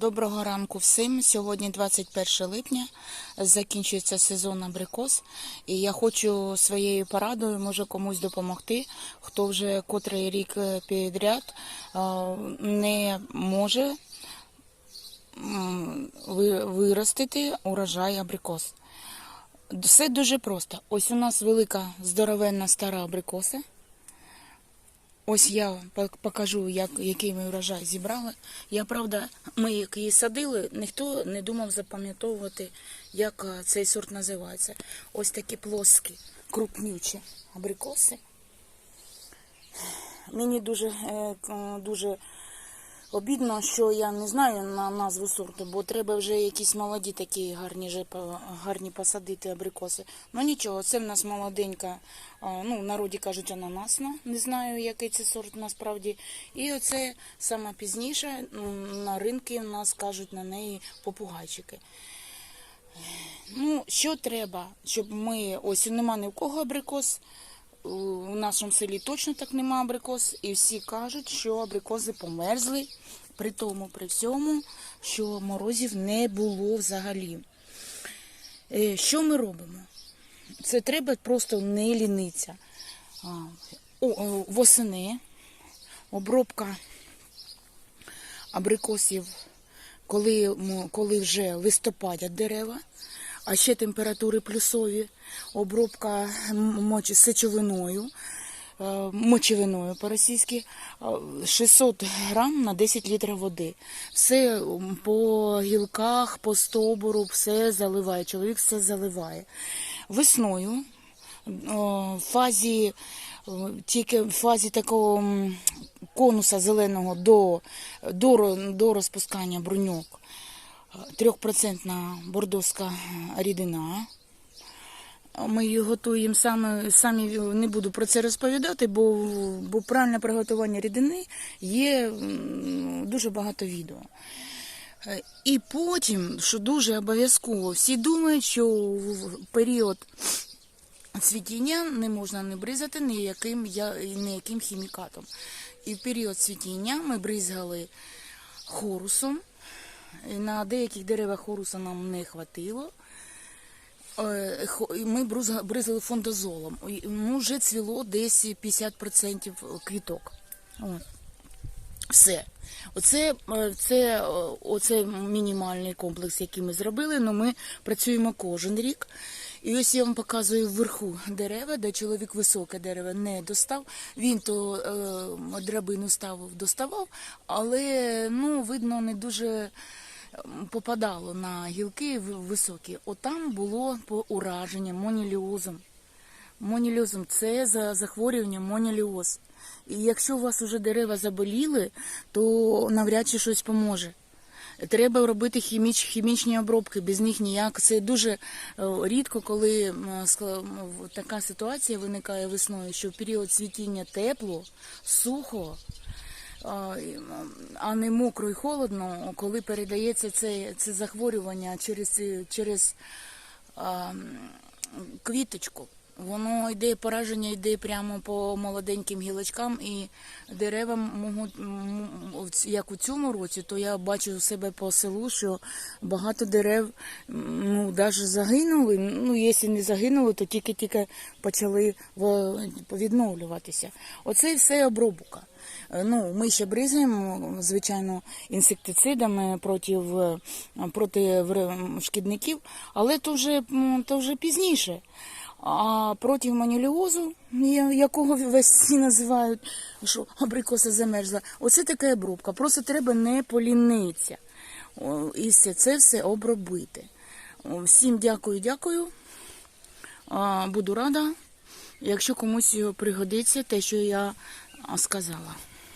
Доброго ранку всім. Сьогодні 21 липня. Закінчується сезон абрикос. І я хочу своєю порадою, може комусь допомогти, хто вже котрий рік е, підряд е, не може виростити урожай абрикос. Все дуже просто. Ось у нас велика здоровенна стара абрикоса. Ось я покажу, як, який ми врожай зібрали. Я правда, ми як її садили, ніхто не думав запам'ятовувати, як е, цей сорт називається. Ось такі плоскі, крупнючі абрикоси. Мені дуже, е, дуже обідно, що я не знаю на назву сорту, бо треба вже якісь молоді такі гарні, гарні посадити абрикоси. Ну нічого, це в нас молоденька, ну в народі кажуть ананасна, не знаю, який це сорт насправді. І оце саме пізніше на ринки в нас кажуть на неї попугайчики. Ну, що треба, щоб ми, ось нема ні в кого абрикос, у нашому селі точно так нема абрикос, і всі кажуть, що абрикоси померзли, при тому, при всьому, що морозів не було взагалі. Е, Що ми робимо? Це треба просто не лінитися. Восени обробка абрикосів, коли, коли вже листопадять дерева, а ще температури плюсові, обробка сечовиною, е, мочевиною по-російськи, е, 600 грам на 10 літрів води. Все по гілках, по стовбуру, все заливає, чоловік все заливає. Весною в фазі тільки в фазі такого конуса зеленого до, до, до розпускання бруньок трьохпроцентна бордовська рідина. Ми її готуємо саме, самі не буду про це розповідати, бо, бо правильне приготування рідини є дуже багато відео. І потім, що дуже обов'язково, всі думають, що в період цвітіння не можна не бризати ніяким, ніяким хімікатом. І в період цвітіння ми бризгали хорусом. На деяких деревах хоруса нам не хватило. Е, Ми бризали фондозолом. Ну, вже цвіло десь 50% квіток. Все. Оце, е, це, е, оце мінімальний комплекс, який ми зробили, але ми працюємо кожен рік. І ось я вам показую вверху дерева, де чоловік високе дерево не достав. Він то е, драбину ставив, доставав, але ну, видно, не дуже попадало на гілки високі. Отам було по ураження моніліозом. Моніліозом це за захворювання моніліоз. І якщо у вас вже дерева заболіли, то навряд чи щось поможе. Треба робити хіміч, хімічні обробки, без них ніяк. Це дуже е, рідко, коли така ситуація виникає весною, що в період цвітіння тепло, сухо, а не мокро і холодно, коли передається це, це захворювання через, через а, квіточку. Воно йде, пораження йде прямо по молоденьким гілочкам, і дерева можуть, як у цьому році, то я бачу у себе по селу, що багато дерев ну, навіть загинули. Ну, якщо не загинули, то тільки-тільки почали відновлюватися. Оце все обробка. Е, Ну, ми ще бризаємо, звичайно, інсектицидами проти, проти шкідників, але то вже, то вже пізніше. А проти маніліозу, якого всі називають, що абрикоса замерзла, оце така обробка. Просто треба не полінитися. І це все обробити. Всім дякую, дякую. Буду рада, якщо комусь пригодиться те, що я сказала.